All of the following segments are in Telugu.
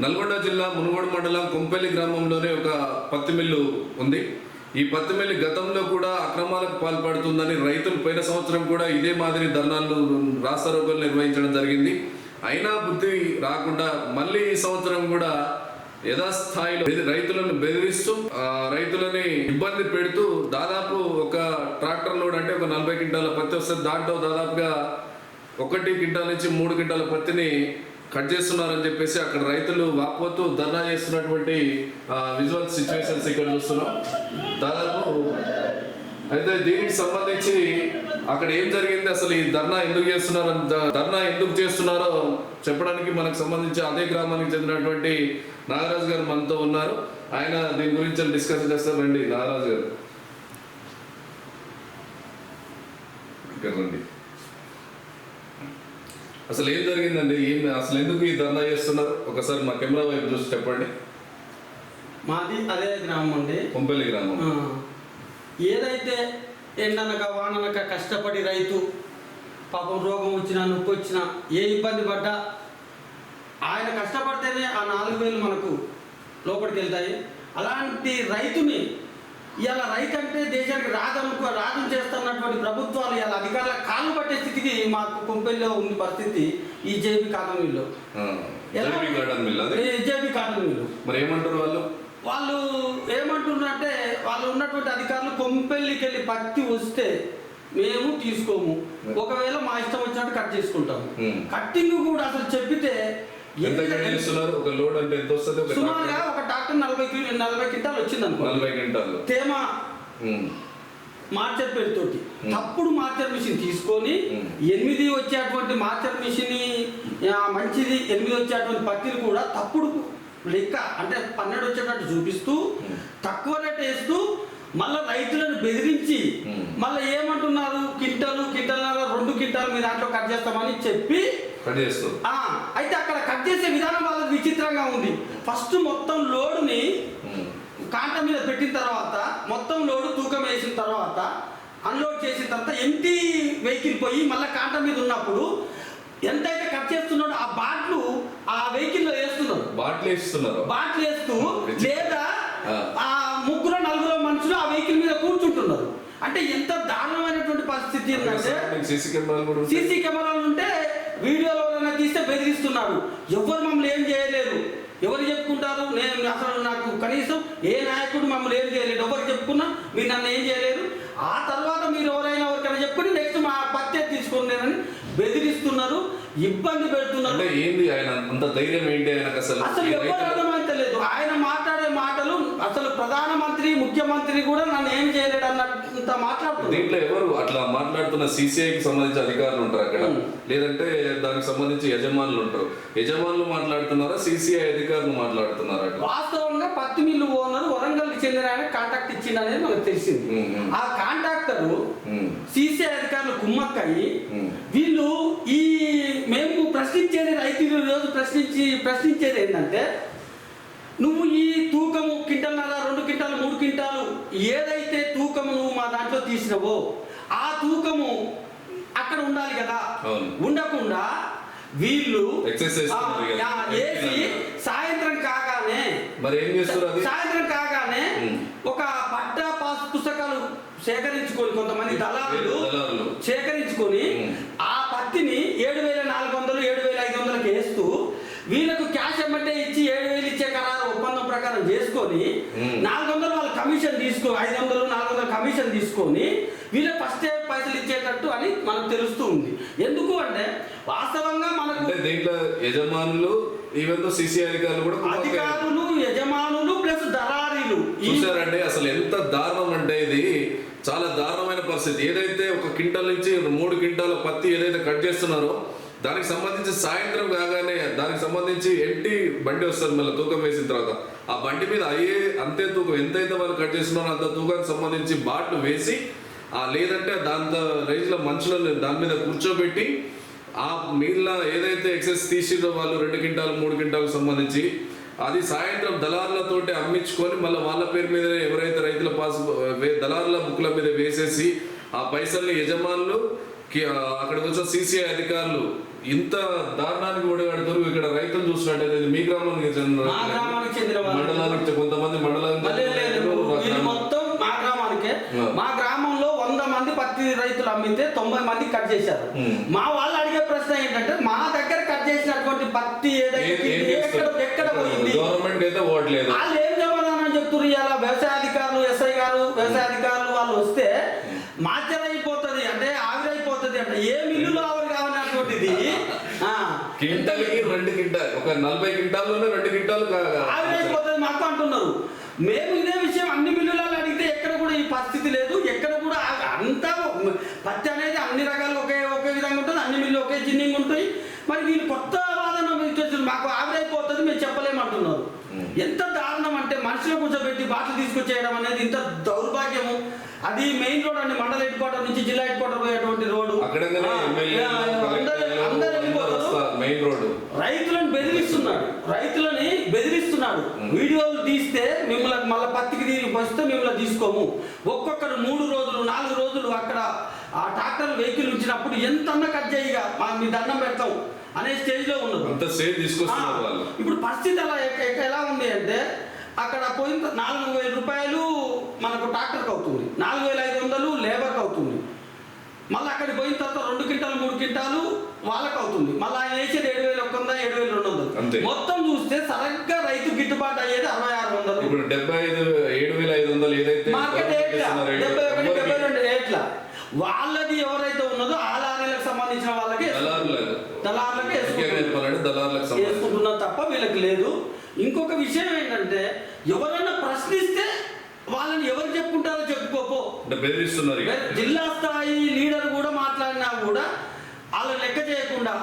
నల్గొండ జిల్లా మునుగోడు మండలం కొంపల్లి గ్రామంలోనే ఒక పత్తి మిల్లు ఉంది. ఈ పత్తి మిల్లు గతంలో కూడా అక్రమాలకు పాల్పడుతుందని రైతులు పోయిన సంవత్సరం కూడా ఇదే మాదిరి ధర్నాలు రాస్తారోకలు నిర్వహించడం జరిగింది. అయినా బుద్ధి రాకుండా మళ్ళీ ఈ సంవత్సరం కూడా యథాస్థాయిలో రైతులను బెదిరిస్తూ రైతులని ఇబ్బంది పెడుతూ దాదాపు ఒక ట్రాక్టర్ లోడ్ అంటే ఒక నలభై క్వింటాల పత్తి వస్తే దాంట్లో దాదాపుగా ఒకటి క్వింటాల నుంచి మూడు క్వింటాల పత్తిని కట్ చేస్తున్నారని చెప్పేసి అక్కడ రైతులు వాక్పోతూ ధర్నా చేస్తున్నటువంటి విజువల్ సిచ్యువేషన్స్ ఇక్కడ చూస్తున్నాం. దాదాపు అయితే దీనికి సంబంధించి అక్కడ ఏం జరిగింది? అసలు ఈ ధర్నా ఎందుకు చేస్తున్నారు ధర్నా ఎందుకు చేస్తున్నారో చెప్పడానికి మనకు సంబంధించి అదే గ్రామానికి చెందినటువంటి నాగరాజు గారు మనతో ఉన్నారు. ఆయన దీని గురించి డిస్కస్ చేస్తారు? రండి నాగరాజు గారు. ఇక్కడ రండి. అసలు ఏం జరిగిందండి? ఏం అసలు ఎందుకు ఈ ధర్నా చేస్తున్నారు? ఒకసారి మా కెమెరా వైపు చూసి చెప్పండి. మాది అదే గ్రామం అండి. కొంపల్లి గ్రామం. ఏదైతే ఎండనక వాననక కష్టపడి రైతు పాపం రోగం వచ్చినా నొప్పి వచ్చినా ఏ ఇబ్బంది పడ్డా ఆయన కష్టపడితేనే ఆ నాలుగు వేలు మనకు లోపలికి వెళ్తాయి. అలాంటి రైతుని ఇలా రైతు అంటే చేస్తున్నటువంటి ప్రభుత్వాలు ఇలా అధికారుల కాళ్ళు పట్టే స్థితికి మాకు కొంపెల్లో ఉంది పరిస్థితి ఈ J B cotton mill. J B cotton mill మరి ఏమంటారు వాళ్ళు? వాళ్ళు ఏమంటున్నారంటే వాళ్ళు ఉన్నటువంటి అధికారులు కొంపెల్లికి వెళ్ళి పత్తి వస్తే మేము తీసుకోము. ఒకవేళ మా ఇష్టం వచ్చినట్టు కట్ చేసుకుంటాము. కట్టింగ్ కూడా అసలు చెప్పితే చేస్తున్నారు? ఒక లోడ్ అంటే ఎంత వస్తుంది? సుమారుగా? ఒక డాక్టర్ నలభై నలభై క్వింటాలు వచ్చింది అనుకో నలభై క్వింటాలు. తేమ మార్చర్ పేరుతోటి. తప్పుడు మార్చర్ మిషన్ తీసుకొని. ఎనిమిది వచ్చేటువంటి మార్చర్ మిషన్ మంచిది ఎనిమిది వచ్చేటువంటి పత్తిని కూడా తప్పుడు లెక్క అంటే పన్నెండు వచ్చేటట్టు చూపిస్తూ. తక్కువ రేట్ వేస్తూ మళ్ళీ రైతులను బెదిరించి. మళ్ళీ ఏమంటున్నారు కింటలు కింటల రెండు కింటాలు మీ దాంట్లో కట్ చేస్తామని చెప్పి అయితే అక్కడ కట్ చేసే విధానం వాళ్ళకి విచిత్రంగా ఉంది ఫస్ట్ మొత్తం లోడుని కాంట మీద పెట్టిన తర్వాత మొత్తం లోడు తూకం వేసిన తర్వాత అన్లోడ్ చేసిన తర్వాత ఎంటీ వెహికల్ పోయి మళ్ళీ కాంట మీద ఉన్నప్పుడు ఎంతైతే కట్ చేస్తున్నాడో ఆ బాట్లు ఆ వెహికల్లో వేస్తున్నారు బాటిల్ ఇస్తున్నారు బాట్లు వేస్తూ. లేదా ఆ. ముగ్గురు నలుగురు మనుషులు ఆ వెహికల్ మీద కూర్చుంటున్నారు అంటే ఎంత దారుణమైనటువంటి పరిస్థితి ఏంటంటే సీసీ కెమెరాలు. సీసీ కెమెరాలు ఉంటే వీడియోలో తీస్తే బెదిరిస్తున్నాడు ఎవరు మమ్మల్ని ఏం చేయలేరు ఎవరు చెప్పుకుంటారు? నేను అసలు నాకు కనీసం ఏ నాయకుడు మమ్మల్ని ఏం చేయలేడు. ఎవరు చెప్పుకున్నా మీరు నన్ను ఏం చేయలేరు. ఆ తర్వాత మీరు ఎవరైనా ఎవరికైనా చెప్పుకుని నెక్స్ట్ మా పత్తే తీసుకున్నారని బెదిరిస్తున్నారు ఇబ్బంది పెడుతున్నారు. ఏంది ఆయన? అంత ధైర్యం ఏంటి ఆయనకు అసలు? అసలు ఎవరు అర్థమైతలేదు ఆయన మాట్లాడే మాటలు అసలు ప్రధానమంత్రి ముఖ్యమంత్రి కూడా నన్ను ఏం చేయలేడు అన్నంత మాట్లాడుతున్నారు దీంట్లో ఎవరు అట్లా మాట్లాడుతున్న సిసిఐకి సంబంధించి అధికారులు ఉంటారు అక్కడ. లేదంటే దానికి సంబంధించి యజమానులు ఉంటారు. యజమానులు మాట్లాడుతున్నారా? సిసిఐ అధికారులు మాట్లాడుతున్నారా వాస్తవంగా పత్తి మిల్లు ఓనర్ వరంగల్కి చెందిన ఆయన కాంటాక్ట్ ఇచ్చింది అనేది మనకు తెలిసింది. ఆ కాంటాక్టర్ ఉమ్, సీసీ అధికారులు కుమ్మక్కయి ఉమ్. వీళ్ళు ఈ మేము ప్రశ్నించేది రైతులు రోజు ప్రశ్నించి ప్రశ్నించేది ఏంటంటే నువ్వు ఈ తూకము కింటల్నర రెండు క్వింటాలు మూడు క్వింటాలు ఏదైతే తూకము నువ్వు మా దాంట్లో తీసినవో ఆ తూకము అక్కడ ఉండాలి కదా. ఉండకుండా వీళ్ళు చేస్తున్నారు కదా. వేసి సాయంత్రం కాగానే మరి ఏం చేస్తారు అది సాయంత్రం కాగానే. ఒక పట్టా పాస్ పుస్తకాలు సేకరించుకొని కొంతమంది దళారులు. సేకరించుకొని. ఆ పత్తిని ఏడు వేల నాలుగు వందలు ఏడు వేల ఐదు వందలకి వేస్తూ వీళ్ళకు క్యాష్ ఎమ్మంటే ఇచ్చి ఏడు వేలు ఇచ్చే ఒప్పందం ప్రకారం చేసుకొని. నాలుగు వందలు వాళ్ళు కమిషన్ తీసుకో ఐదు వందలు నాలుగు వందలు కమిషన్ తీసుకొని వీళ్ళకి ఫస్ట్ పైసలు ఇచ్చేటట్టు అని మనకు తెలుస్తూ ఉంది ఎందుకు అంటే వాస్తవంగా మనకు దీంట్లో యజమానులు ఈవెన్ సిసి అధికారులు కూడా. అధికారులు యజమానులు ప్లస్ దళారీలు ఈ చూసారంటే అసలు ఎంత దారుణం అంటే ఇది చాలా దారుణమైన పరిస్థితి ఏదైతే ఒక క్వింటల్ నుంచి మూడు క్వింటాల పత్తి ఏదైతే కట్ చేస్తున్నారో దానికి సంబంధించి సాయంత్రం కాగానే దానికి సంబంధించి ఎంటి బండి వస్తుంది మళ్ళీ తూకం వేసిన తర్వాత. ఆ బండి మీద అయ్యే అంతే తూకం ఎంతైతే వాళ్ళు కట్ చేస్తున్నారో అంత తూకానికి సంబంధించి బాట్లు వేసి ఆ లేదంటే దాంతో రేంజ్లో మనుషులను దాని మీద కూర్చోబెట్టి ఆ మిగిలిన ఏదైతే ఎక్సెస్ తీసిరో వాళ్ళు రెండు క్వింటాలు మూడు క్వింటాలకు సంబంధించి అది సాయంత్రం దళారులతోటి అమ్మించుకొని మళ్ళీ వాళ్ళ పేరు మీద ఎవరైతే రైతుల పాస్ దళారుల బుక్ల మీద వేసేసి ఆ పైసల్ని యజమానులు అక్కడికి వచ్చిన సీసీఐ అధికారులు ఇంత దారుణానికి ఓడగడతారు ఇక్కడ రైతులు చూసినట్టయితే ఇది మీ గ్రామానికి చెందిన. మండలానికి కొంతమంది మండలానికి. మొత్తం మా గ్రామానికే. మా గ్రామంలో వంద మంది పత్తి రైతులు అమ్మితే తొంభై మంది కట్ చేశారు. మా వాళ్ళు అడిగే ప్రశ్న ఏంటంటే మా దగ్గర కట్ చేసినటువంటి పత్తి ఏదైతే? ఎక్కడ పోయింది గవర్నమెంట్ అయితే ఓట్లేదు వాళ్ళు ఏం సమాధానం చెప్తున్నారు ఇలా వ్యవసాయ అధికారులు ఎస్ఐ గారు వ్యవసాయ అధికారులు వాళ్ళు వస్తే మాచరైపోతుంది అంటే ఆవిరైపోతుంది అంటే ఏ మిల్లులో ఆ, క్వింటాల్కి రెండు క్వింటాల్. ఒక నలభై క్వింటాల్లోనే రెండు క్వింటాల్ ఆవిరైపోతుంది మాకు అంటున్నారు. మేము ఇదే విషయం అన్ని మిల్లులలో అడిగితే ఎక్కడ కూడా ఈ పరిస్థితి లేదు. ఎక్కడ కూడా అంతా పత్తి అనేది అన్ని రకాలు ఒకే ఒకే విధంగా ఉంటుంది. అన్ని మిల్లు ఒకే జిన్నింగ్ ఉంటాయి. మరి వీళ్ళు కొత్త వాదన మాకు ఆవిరైపోతుంది మేము చెప్పలేమంటున్నారు ఎంత దారుణం అంటే మనుషులు కూర్చోబెట్టి బాటలు తీసుకొచ్చేయడం అనేది ఇంత దౌర్భాగ్యము. అది మెయిన్ రోడ్ అండి మండల హెడ్ క్వార్టర్ నుంచి జిల్లా హెడ్ క్వార్టర్ పోయేటువంటి రోడ్డు. Main road. రైతులను బెదిరిస్తున్నాడు. రైతులని బెదిరిస్తున్నాడు. వీడియోలు తీస్తే మిమ్మల్ని మళ్ళీ పత్తికి తీసి వస్తే మిమ్మల్ని తీసుకోము. ఒక్కొక్కరు మూడు రోజులు నాలుగు రోజులు అక్కడ ఆ ట్రాక్టర్ వెహికల్ ఉంచినప్పుడు ఎంత అన్న కట్ చేయగా మా దండం పెడతాం అనే స్టేజ్లో ఉన్నారు. ఇప్పుడు పరిస్థితి ఎలా ఎలా ఉంది అంటే అక్కడ పోయిన నాలుగు వేల రూపాయలు మనకు ట్రాక్టర్కి అవుతుంది. నాలుగు వేల ఐదు వందలు లేబర్కి అవుతుంది. మళ్ళీ అక్కడికి పోయిన తర్వాత రెండు క్వింటాలు మూడు క్వింటాలు వాళ్ళకి అవుతుంది. మళ్ళీ ఆయన వేసేది ఏడు వేల ఒక్క వంద ఏడు వేల రెండు. వందలు. మొత్తం చూస్తే సరిగ్గా రైతు గిట్టుబాటు అయ్యేది అరవై ఆరు వందలు. ఇప్పుడు డెబ్బై ఐదు ఏడు వేల ఐదు వందలు ఏదైతే మార్కెట్ ఏట్లా డెబ్బై ఒకటి డెబ్బై రెండు ఏట్లా వాళ్ళది ఎవరైతే ఉన్నదో ఆ లారీలకు సంబంధించిన వాళ్ళకి దళారులకు దళారులకి వేసుకుంటున్నారు. తప్ప వీళ్ళకి లేదు. ఇంకొక విషయం ఏంటంటే ఎవరైనా ప్రశ్నిస్తే వాళ్ళని ఎవరు చెప్పుకుంటారో చెప్పుకోపో. బెదిరిస్తున్నారు. జిల్లా స్థాయి లీడర్ కూడా మాట్లాడినా కూడా వాళ్ళని లెక్క చేయకుండా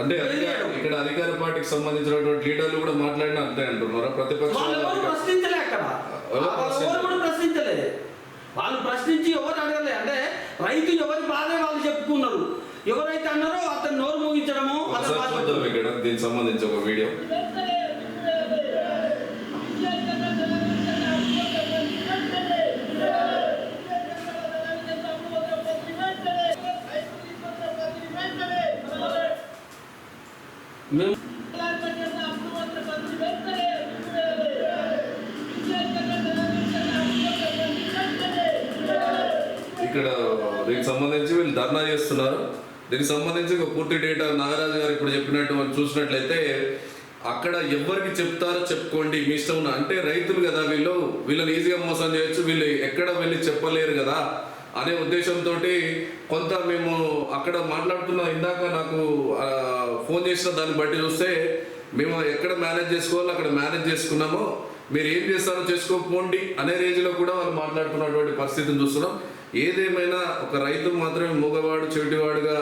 అంటే ఇక్కడ అధికార పార్టీకి సంబంధించినటువంటి లీడర్లు కూడా మాట్లాడినా అంతే అంటున్నారా. ప్రతిపక్ష వాళ్ళు ప్రశ్నించలే అక్కడ. వాళ్ళు కూడా ప్రశ్నించలే. వాళ్ళు ప్రశ్నించి ఎవరు అడగలే. అంటే రైతు ఎవరి బాధే వాళ్ళు చెప్పుకున్నారు. ఎవరైతే అన్నారో అతను నోరు ముగించడము ఇక్కడ దీనికి సంబంధించి ఒక వీడియో. మేము ఇక్కడ దీనికి సంబంధించి వీళ్ళు ధర్నా చేస్తున్నారు. దీనికి సంబంధించి ఒక పూర్తి డేటా నాగరాజు గారు ఇప్పుడు చెప్పినట్టు మనం చూసినట్లయితే అక్కడ ఎవరికి చెప్తారో చెప్పుకోండి. మీ ఇష్టం అంటే రైతులు కదా వీళ్ళు. వీళ్ళని ఈజీగా మోసం చేయొచ్చు. వీళ్ళు ఎక్కడ వెళ్ళి చెప్పలేరు కదా. అనే ఉద్దేశంతో కొంత మేము అక్కడ మాట్లాడుతున్న ఇందాక నాకు ఫోన్ చేసిన దాన్ని బట్టి చూస్తే మేము ఎక్కడ మేనేజ్ చేసుకోవాలో అక్కడ మేనేజ్ చేసుకున్నామో. మీరు ఏం చేస్తారో చేసుకోకపోండి అనే రేంజ్లో కూడా వాళ్ళు మాట్లాడుతున్నటువంటి పరిస్థితిని చూస్తున్నాం. ఏదేమైనా ఒక రైతు మాత్రమే మూగవాడు చెవిటివాడుగా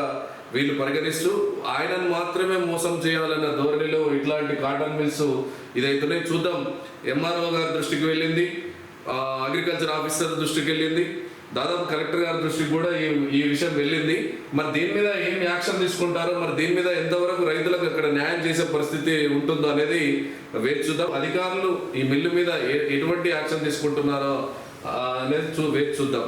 వీళ్ళు పరిగణిస్తూ ఆయనను మాత్రమే మోసం చేయాలన్న ధోరణిలో ఇట్లాంటి కాటన్ మిల్స్ ఇదైతేనే చూద్దాం. ఎంఆర్ఓ గారి దృష్టికి వెళ్ళింది. అగ్రికల్చర్ ఆఫీసర్ దృష్టికి వెళ్ళింది. దాదాపు కలెక్టర్ గారి దృష్టికి కూడా ఈ ఈ విషయం వెళ్ళింది. మరి దీని మీద ఏం యాక్షన్ తీసుకుంటారో మరి దీని మీద ఎంతవరకు రైతులకు అక్కడ న్యాయం చేసే పరిస్థితి ఉంటుందో అనేది వేచి చూద్దాం. అధికారులు ఈ మిల్లు మీద ఎటువంటి యాక్షన్ తీసుకుంటున్నారో అనేది చూ వేచి చూద్దాం.